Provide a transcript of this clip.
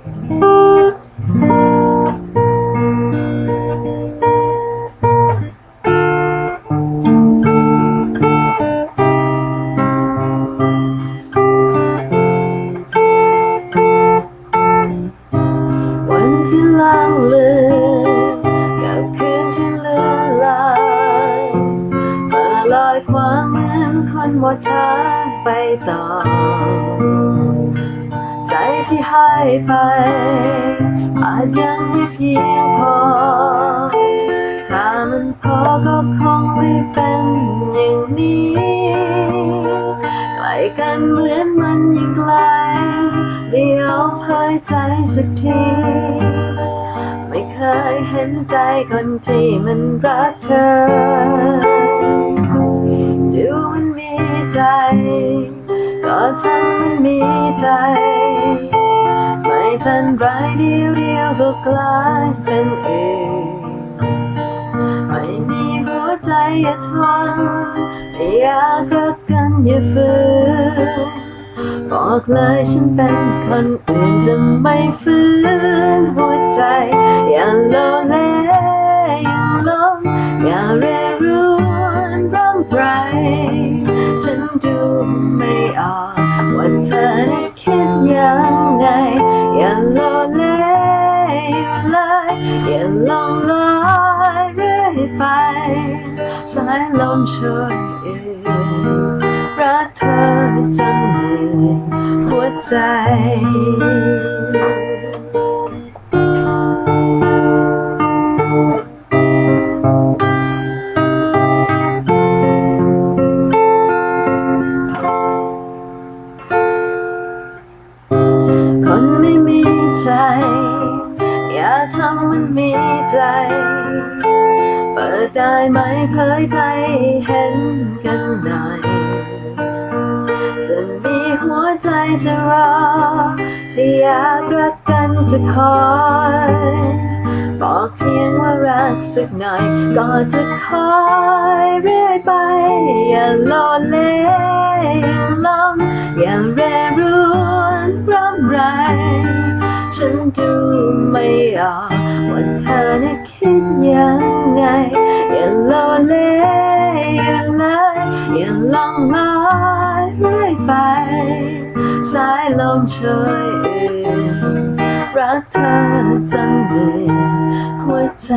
วันที่ล่างเลืมกับคืนที่เลือนลางมาลอยควางเหมือนคนหมดทางไปต่อ ที่ให้ไป อาจยังไม่เพียงพอ ถ้ามันพอก็คงไม่เป็นอย่างนี้ไกลกันเหมือนมันยิ่งไกลเดียวเผยใจสักที ไม่เคยเห็นใจคนที่มันรักเธอ ดูมันมีใจ ก็ทั้งมันมีใจ ทันไรเดียวเดียวก็กลายเป็นเอื่นไม่มีหัวใจอย่าทนไม่อยากรักกันอย่าฝืนบอกเลยฉันเป็นคนอื่นจะไม่ฝืนหัวใจ อย่าโลเลอย่าหลงอย่าเรรุนร่ำไรฉันดูไม่ออกว่าเธอนั้คิดยังไง อย่าเลยเลยอย่าลองลอยเรื่อยไปสายลมช่วยเองรักเธอจนเหนื่อยหัวใจ อย่าทำมันมีใจ เปิดได้ไหมเผยใจเห็นกันหน่อยจะมีหัวใจจะรอที่อยากรักกันจะคอยบอกเพียงว่ารักสักหน่อย ก็จะคอยเรื่อยไป อย่าโลเลอย่าล ไม่ออกว่าเธอน่ะคิดยังไง อย่าโลเลอย่าเลยอย่าลองลอยเรื่อยไป สายลมช่วยเอ่ยรักเธอจนเหนื่อยหัวใจ